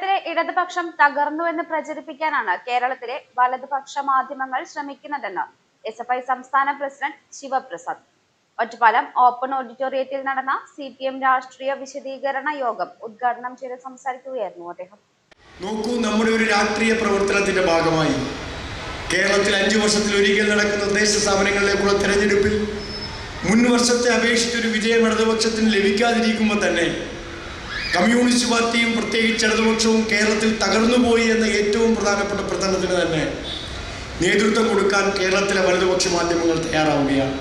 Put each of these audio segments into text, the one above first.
കേരളത്തിലെ ഇടതുപക്ഷം തകർന്നുവെന്ന് പ്രചരിപ്പിക്കാനാണ് കേരളത്തിലെ വലതുപക്ഷ മാധ്യമങ്ങൾ ശ്രമിക്കുന്നതെന്ന് എസ് എഫ് ഐ സംസ്ഥാന പ്രസിഡന്റ് ശിവപ്രസാദ്. ഒറ്റപ്പാലം ഓപ്പൺ ഓഡിറ്റോറിയത്തിൽ നടന്ന സി പി എം രാഷ്ട്രീയ വിശദീകരണ യോഗം ഉദ്ഘാടനം ചെയ്ത് സംസാരിക്കുകയായിരുന്നു അദ്ദേഹം. നോക്കൂ നമ്മുടെ ഒരു രാഷ്ട്രീയ പ്രവർത്തനത്തിന്റെ ഭാഗമായി കേരളത്തിൽ അഞ്ചു വർഷത്തിൽ ഒരിക്കൽ നടക്കുന്ന തദ്ദേശ സ്ഥാപനങ്ങളിലേക്കുള്ള തെരഞ്ഞെടുപ്പിൽ മുൻ വർഷത്തെ അപേക്ഷിച്ചൊരു വിജയം ഇടതുപക്ഷത്തിന് ലഭിക്കാതിരിക്കുമ്പോൾ തന്നെ കമ്മ്യൂണിസ്റ്റ് പാർട്ടിയും പ്രത്യേകിച്ച് ഇടതുപക്ഷവും കേരളത്തിൽ തകർന്നുപോയി എന്ന ഏറ്റവും പ്രധാനപ്പെട്ട പ്രധാനത്തിന് തന്നെ നേതൃത്വം കൊടുക്കാൻ കേരളത്തിലെ വലതുപക്ഷ മാധ്യമങ്ങൾ തയ്യാറാവുകയാണ്.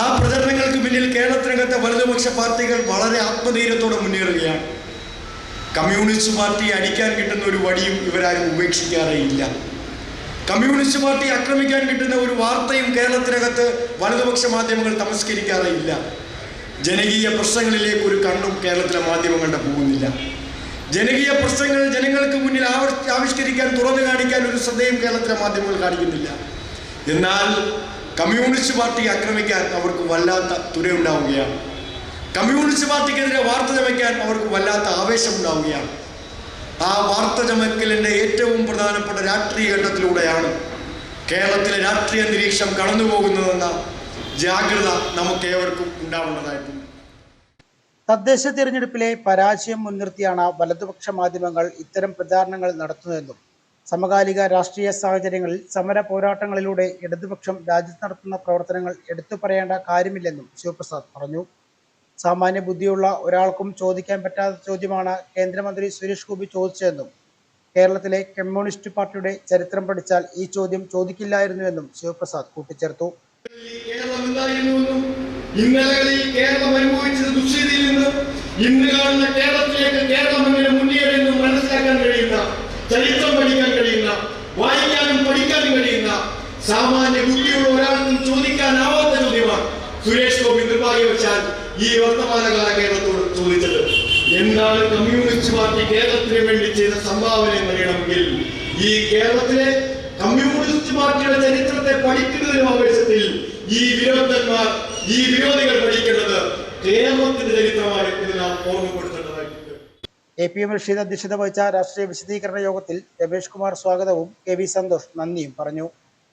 ആ പ്രചരണങ്ങൾക്ക് പിന്നിൽ കേരളത്തിനകത്തെ വലതുപക്ഷ പാർട്ടികൾ വളരെ ആത്മധൈര്യത്തോടെ മുന്നേറുകയാണ്. കമ്മ്യൂണിസ്റ്റ് പാർട്ടി അടിക്കാൻ കിട്ടുന്ന ഒരു വടിയും ഇവരാരും ഉപേക്ഷിക്കാറേയില്ല കമ്മ്യൂണിസ്റ്റ് പാർട്ടി ആക്രമിക്കാൻ കിട്ടുന്ന ഒരു വാർത്തയും കേരളത്തിനകത്ത് വലതുപക്ഷ മാധ്യമങ്ങൾ തമസ്കരിക്കാറേയില്ല ജനകീയ പ്രശ്നങ്ങളിലേക്ക് ഒരു കണ്ണും കേരളത്തിലെ മാധ്യമങ്ങളുടെ പോകുന്നില്ല. ജനകീയ പ്രശ്നങ്ങൾ ജനങ്ങൾക്ക് മുന്നിൽ ആവിഷ്കരിക്കാൻ തുറന്നു കാണിക്കാൻ ഒരു ശ്രദ്ധയും കേരളത്തിലെ മാധ്യമങ്ങൾ കാണിക്കുന്നില്ല. എന്നാൽ കമ്മ്യൂണിസ്റ്റ് പാർട്ടി ആക്രമിക്കാൻ അവർക്ക് വല്ലാത്ത തുരയുണ്ടാവുകയാണ്. കമ്മ്യൂണിസ്റ്റ് പാർട്ടിക്കെതിരെ വാർത്ത ചമയ്ക്കാൻ അവർക്ക് വല്ലാത്ത ആവേശമുണ്ടാവുകയാണ്. ആ വാർത്ത ചമക്കലിന്റെ ഏറ്റവും പ്രധാനപ്പെട്ട രാഷ്ട്രീയ ഘട്ടത്തിലൂടെയാണ് കേരളത്തിലെ രാഷ്ട്രീയ അന്തരീക്ഷം കടന്നു പോകുന്നതെന്ന ജാഗ്രത നമുക്ക് ഏവർക്കും ഉണ്ടാവേണ്ടതായിട്ടുണ്ട്. തദ്ദേശ തിരഞ്ഞെടുപ്പിലെ പരാജയം മുൻനിർത്തിയാണ് വലതുപക്ഷ മാധ്യമങ്ങൾ ഇത്തരം പ്രചാരണങ്ങൾ നടത്തുന്നതെന്നും സമകാലിക രാഷ്ട്രീയ സാഹചര്യങ്ങളിൽ സമര പോരാട്ടങ്ങളിലൂടെ ഇടതുപക്ഷം രാജ്യത്ത് നടത്തുന്ന പ്രവർത്തനങ്ങൾ എടുത്തു പറയേണ്ട കാര്യമില്ലെന്നും ശിവപ്രസാദ് പറഞ്ഞു. സാമാന്യ ബുദ്ധിയുള്ള ഒരാൾക്കും ചോദിക്കാൻ പറ്റാത്ത ചോദ്യമാണ് കേന്ദ്രമന്ത്രി സുരേഷ് ഗോപി ചോദിച്ചതെന്നും കേരളത്തിലെ കമ്മ്യൂണിസ്റ്റ് പാർട്ടിയുടെ ചരിത്രം പഠിച്ചാൽ ഈ ചോദ്യം ചോദിക്കില്ലായിരുന്നുവെന്നും ശിവപ്രസാദ് കൂട്ടിച്ചേർത്തു. കേരളം എന്തായിരുന്നുവെന്നും ഇന്നലകളിൽ കേരളം അനുഭവിച്ചത് ദുശ്ശീതിയിൽ നിന്ന് ഇന്ന് കാണുന്ന കേരളത്തിലേക്ക് കേരളം എങ്ങനെ മുന്നേറിയെന്നും മനസ്സിലാക്കാൻ കഴിയുന്ന ചരിത്രം പഠിക്കാൻ കഴിയുന്ന വായിക്കാനും പഠിക്കാനും കഴിയുന്ന സാമാന്യ ബുദ്ധിയുള്ള ഒരാൾക്കും ചോദിക്കാനാവാത്ത ചോദ്യമാണ് സുരേഷ് ഗോപി നിർഭാഗ്യവശാൽ ഈ വർത്തമാനകാല കേരളത്തോട് ചോദിച്ചത്. എന്താണ് കമ്മ്യൂണിസ്റ്റ് പാർട്ടി കേരളത്തിന് വേണ്ടി ചെയ്ത സംഭാവന എന്നറിയണമെങ്കിൽ ഈ കേരളത്തിലെ കമ്മ്യൂണിസ്റ്റ് പാർട്ടിയുടെ ചരിത്രത്തെ പഠിക്കുന്നതിനും ആവേശത്തിൽ ഈ വിരോധന്മാർ ഈ വിരോധികൾ പഠിക്കേണ്ടത് കേരളത്തിന്റെ ചരിത്രമാണ് ഇത് നാം ഓർമ്മപ്പെടുത്തേണ്ടതായിട്ടുണ്ട്. എ പി എം റഷീദ് അധ്യക്ഷത വഹിച്ച രാഷ്ട്രീയ വിശദീകരണ യോഗത്തിൽ രമേഷ് കുമാർ സ്വാഗതവും കെ വി സന്തോഷ് നന്ദിയും പറഞ്ഞു.